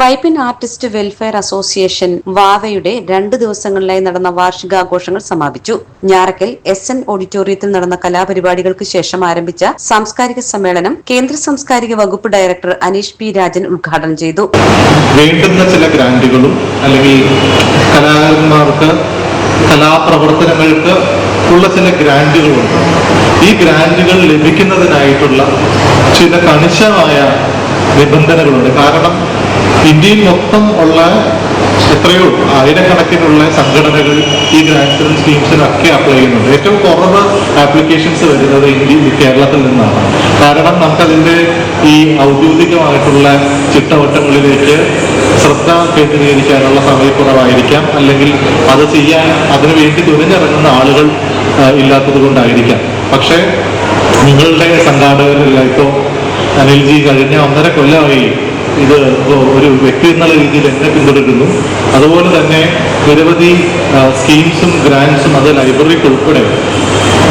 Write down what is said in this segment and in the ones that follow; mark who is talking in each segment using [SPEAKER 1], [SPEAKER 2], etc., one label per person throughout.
[SPEAKER 1] Vypin artist welfare association വാവയുടെ രണ്ട് ദിവസങ്ങളിലായി നടന്ന വാർഷികാഘോഷങ്ങൾ സമാപിച്ചു. ഞാറക്കൽ എസ് എൻ ഓഡിറ്റോറിയത്തിൽ നടന്ന കലാപരിപാടികൾക്ക് ശേഷം ആരംഭിച്ച സാംസ്കാരിക സമ്മേളനം കേന്ദ്ര സാംസ്കാരിക വകുപ്പ് ഡയറക്ടർ അനീഷ് പി രാജൻ ഉദ്ഘാടനം ചെയ്തു.
[SPEAKER 2] വേണ്ടുന്ന ചില ഗ്രാന്റുകളും അല്ലെങ്കിൽ കലാകാരന്മാർക്ക് കലാപ്രവർത്തനങ്ങൾക്ക് ഉള്ള ചില ഗ്രാന്റുകളുണ്ട്. ഈ ഗ്രാന്റുകൾ ലഭിക്കുന്നതിനായിട്ടുള്ള ചില കണിശമായ നിബന്ധനകളുണ്ട്. കാരണം ഇന്ത്യയിൽ മൊത്തം ഉള്ള എത്രയോ ആയിരക്കണക്കിനുള്ള സംഘടനകൾ ഈ ഗ്രാൻഡ് സെൻസ് സ്കീംസിനൊക്കെ അപ്ലൈ ചെയ്യുന്നുണ്ട്. ഏറ്റവും കുറവ് ആപ്ലിക്കേഷൻസ് വരുന്നത് ഇന്ത്യ കേരളത്തിൽ നിന്നാണ്. കാരണം നമുക്കതിന്റെ ഈ ഔദ്യോഗികമായിട്ടുള്ള ചിട്ടവട്ടങ്ങളിലേക്ക് ശ്രദ്ധ കേന്ദ്രീകരിക്കാനുള്ള സമയക്കുറവായിരിക്കാം. അല്ലെങ്കിൽ അത് ചെയ്യാൻ അതിന് വേണ്ടി തുനിഞ്ഞിറങ്ങുന്ന ആളുകൾ ഇല്ലാത്തത് കൊണ്ടായിരിക്കാം പക്ഷേ നിങ്ങളുടെ സംഘാടകരില്ല ഇപ്പോൾ അനിൽജി കഴിഞ്ഞ ഒന്നര കൊല്ലമായി ഇത് ഒരു വ്യക്തി എന്നുള്ള രീതിയിൽ എന്നെ പിന്തുടരുന്നു. അതുപോലെ തന്നെ നിരവധി സ്കീംസും ഗ്രാൻസും അത് ലൈബ്രറിക്ക് ഉൾപ്പെടെ.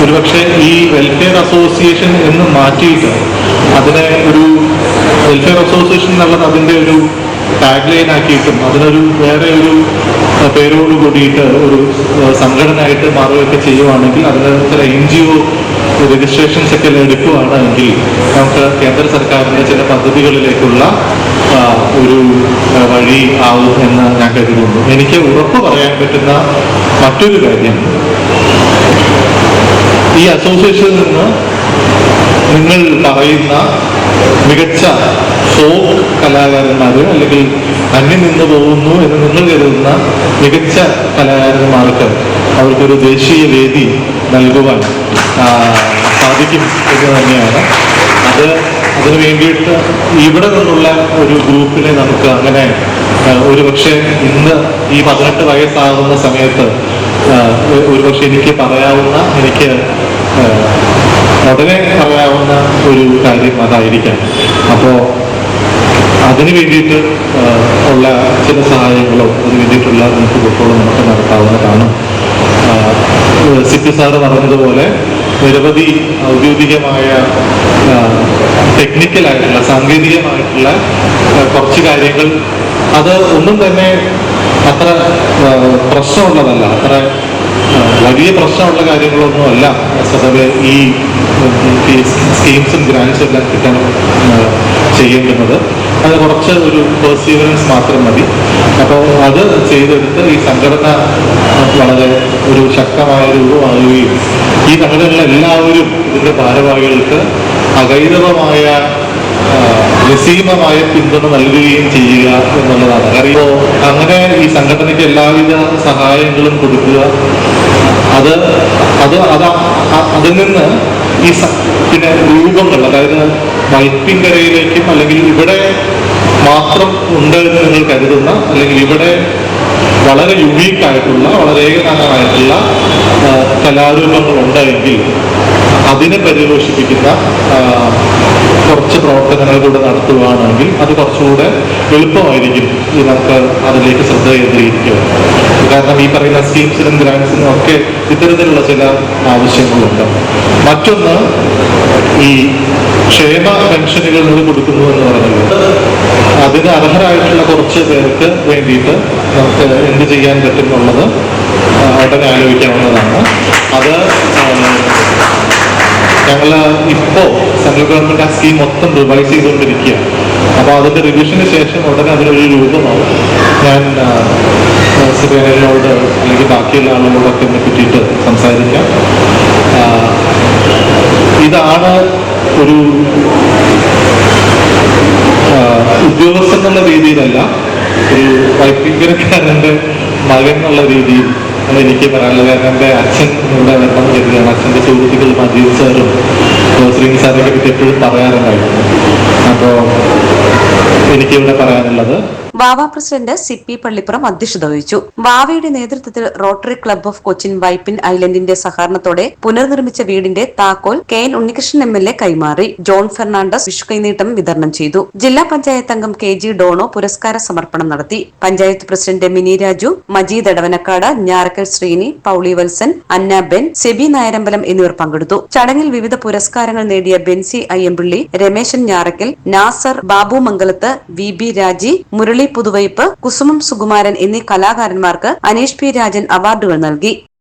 [SPEAKER 2] ഒരുപക്ഷെ ഈ വെൽഫെയർ അസോസിയേഷൻ എന്ന് മാറ്റിയിട്ട് അതിനെ ഒരു വെൽഫെയർ അസോസിയേഷൻ എന്നുള്ളത് അതിന്റെ ഒരു ടാഗ് ലൈൻ ആക്കിയിട്ടും അതിനൊരു വേറെ ഒരു പേരോട് കൂടിയിട്ട് ഒരു സംഘടനയായിട്ട് മാറുകയൊക്കെ ചെയ്യുവാണെങ്കിൽ അതിന് ചില എൻ ജി ഒ രജിസ്ട്രേഷൻസ് ഒക്കെ എടുക്കുകയാണെങ്കിൽ നമുക്ക് കേന്ദ്ര സർക്കാരിന്റെ ചില പദ്ധതികളിലേക്കുള്ള ഒരു വഴി ആവും എന്ന് ഞാൻ കരുതുന്നു. എനിക്ക് ഉറപ്പ് പറയാൻ പറ്റുന്ന മറ്റൊരു കാര്യം. ഈ അസോസിയേഷനിൽ നിന്ന് നിങ്ങൾ പറയുന്ന മികച്ച ഫോക്ക് കലാകാരന്മാര് അല്ലെങ്കിൽ അന്യം നിന്ന് പോകുന്നു എന്ന് നിങ്ങൾ കരുതുന്ന മികച്ച കലാകാരന്മാർക്ക് അവർക്കൊരു ദേശീയ വേദി നൽകുവാൻ സാധിക്കും എന്ന് തന്നെയാണ്. അത് അതിനു വേണ്ടിയിട്ട് ഇവിടെ നിന്നുള്ള ഒരു ഗ്രൂപ്പിനെ നമുക്ക് അങ്ങനെ ഒരു പക്ഷേ ഇന്ന് ഈ പതിനെട്ട് വയസ്സാകുന്ന സമയത്ത് ഒരു പക്ഷെ എനിക്ക് പറയാവുന്ന എനിക്ക് ഉടനെ പറയാവുന്ന ഒരു കാര്യം അതായിരിക്കാം. അപ്പോൾ അതിന് വേണ്ടിയിട്ട് ഉള്ള ചില സഹായങ്ങളോ അതിന് വേണ്ടിയിട്ടുള്ള നീക്കുപോക്കുകളോ നമുക്ക് നടത്താവുന്നതാണ്. സിറ്റി സാറ് പറഞ്ഞതുപോലെ നിരവധി ഔദ്യോഗികമായ ടെക്നിക്കലായിട്ടുള്ള സാങ്കേതികമായിട്ടുള്ള കുറച്ച് കാര്യങ്ങൾ. അത് ഒന്നും തന്നെ അത്ര പ്രശ്നമുള്ളതല്ല. അത്ര വലിയ പ്രശ്നമുള്ള കാര്യങ്ങളൊന്നുമല്ല. സ്വതവേ ഈ സ്കീംസും ഗ്രാൻസും എല്ലാം കിട്ടാൻ ചെയ്യേണ്ടുന്നത്. അത് കുറച്ച് ഒരു പെർസീവറൻസ് മാത്രം മതി. അപ്പോൾ അത് ചെയ്തെടുത്ത് ഈ സംഘടന വളരെ ഒരു ശക്തമായ രൂപമാകുകയും സംഘടനയിലെ എല്ലാവരും ഇതിന്റെ ഭാരവാഹികൾക്ക് അകൈതവമായ നിസീമമായ പിന്തുണ നൽകുകയും ചെയ്യുക എന്നുള്ളതാണ്. അറിയോ അങ്ങനെ ഈ സംഘടനയ്ക്ക് എല്ലാവിധ സഹായങ്ങളും കൊടുക്കുക. അത് അത് അത് അതിൽ നിന്ന് ഈ പിന്നെ രൂപങ്ങൾ അതായത് വൈപ്പിൻകരയിലേക്കും അല്ലെങ്കിൽ ഇവിടെ മാത്രം ഉണ്ട് എന്ന് നിങ്ങൾ കരുതുന്ന അല്ലെങ്കിൽ ഇവിടെ വളരെ യുണീക്കായിട്ടുള്ള വളരെ ഏകതാനമായിട്ടുള്ള കലാരൂപങ്ങൾ ഉണ്ടെങ്കിൽ അതിനെ പരിപോഷിപ്പിക്കുന്ന കുറച്ച് പ്രവർത്തനങ്ങൾ കൂടെ നടത്തുകയാണെങ്കിൽ അത് കുറച്ചുകൂടെ എളുപ്പമായിരിക്കും ഇവർക്ക് അതിലേക്ക് ശ്രദ്ധ കേന്ദ്രീകരിക്കുക കാരണം ഈ പറയുന്ന സ്കീംസിനും ഗ്രാൻസിനും ഒക്കെ ഇത്തരത്തിലുള്ള ചില ആവശ്യങ്ങളുണ്ട്. മറ്റൊന്ന് ഈ ക്ഷേമ പെൻഷനുകൾ നിങ്ങൾ കൊടുക്കുന്നു എന്ന് പറഞ്ഞത് അതിന് അർഹരായിട്ടുള്ള കുറച്ച് പേർക്ക് വേണ്ടിയിട്ട് നമുക്ക് എന്ത് ചെയ്യാൻ പറ്റും ഉടനെ ആലോചിക്കാവുന്നതാണ് അത് ഞങ്ങൾ ഇപ്പോൾ സെൻട്രൽ ഗവൺമെന്റ് ആ സ്കീം മൊത്തം റിവൈസ് ചെയ്തുകൊണ്ടിരിക്കുകയാണ്. അപ്പോൾ അതിന്റെ റിവിഷന് ശേഷം ഉടനെ അതിനൊരു രൂപമാവും. ഞാൻ ആ, അല്ലെങ്കിൽ ബാക്കിയുള്ള ആളുകളോടൊക്കെ ഒന്ന് പറ്റിയിട്ട് സംസാരിക്കാം. ഇതാണ് ഒരു ഉദ്യോഗസ്ഥ എന്നുള്ള രീതിയിലല്ല ഒരു വൈപ്പിങ്കരക്കാരന്റെ മകൻ എന്നുള്ള രീതിയിൽ എനിക്ക് പറയാനുള്ളത് കാരണം എന്റെ അച്ഛൻ ഇവിടെ വരണം കരുതിയാണ്. അച്ഛന്റെ സുഹൃത്തുക്കൾ മജീദ് സാറും ശ്രീ സാറിനെ പറ്റി എപ്പോഴും പറയാറുണ്ടായിരുന്നു. അപ്പോൾ എനിക്കിവിടെ പറയാനുള്ളത്
[SPEAKER 1] വാവ പ്രസിഡന്റ് സി പി പള്ളിപ്പുറം അധ്യക്ഷത വഹിച്ചു. വാവയുടെ നേതൃത്വത്തിൽ rotary club of Cochin Vypin ഐലൻഡിന്റെ സഹകരണത്തോടെ പുനർനിർമ്മിച്ച വീടിന്റെ താക്കോൽ K N Unnikrishnan M L A കൈമാറി. ജോൺ ഫെർണാണ്ടസ് വിഷുക്കൈനീട്ടം വിതരണം ചെയ്തു. ജില്ലാ പഞ്ചായത്ത് അംഗം കെ ജി ഡോണോ പുരസ്കാര സമർപ്പണം നടത്തി. പഞ്ചായത്ത് പ്രസിഡന്റ് മിനി രാജു മജീദ് എടവനക്കാട് ഞാറക്കൽ ശ്രീനി പൌളി വത്സൻ അന്ന ബെൻ സെബി നായരമ്പലം എന്നിവർ പങ്കെടുത്തു. ചടങ്ങിൽ വിവിധ പുരസ്കാരങ്ങൾ നേടിയ ബെൻസി അയ്യമ്പിള്ളി രമേശൻ ഞാറക്കൽ നാസർ ബാബു മംഗലത്ത് വി ബി രാജി മുരളി പുതുവൈപ്പ് കുസുമം സുകുമാരൻ എന്നീ കലാകാരന്മാർക്ക് അനീഷ് പി രാജൻ അവാർഡുകൾ നൽകി.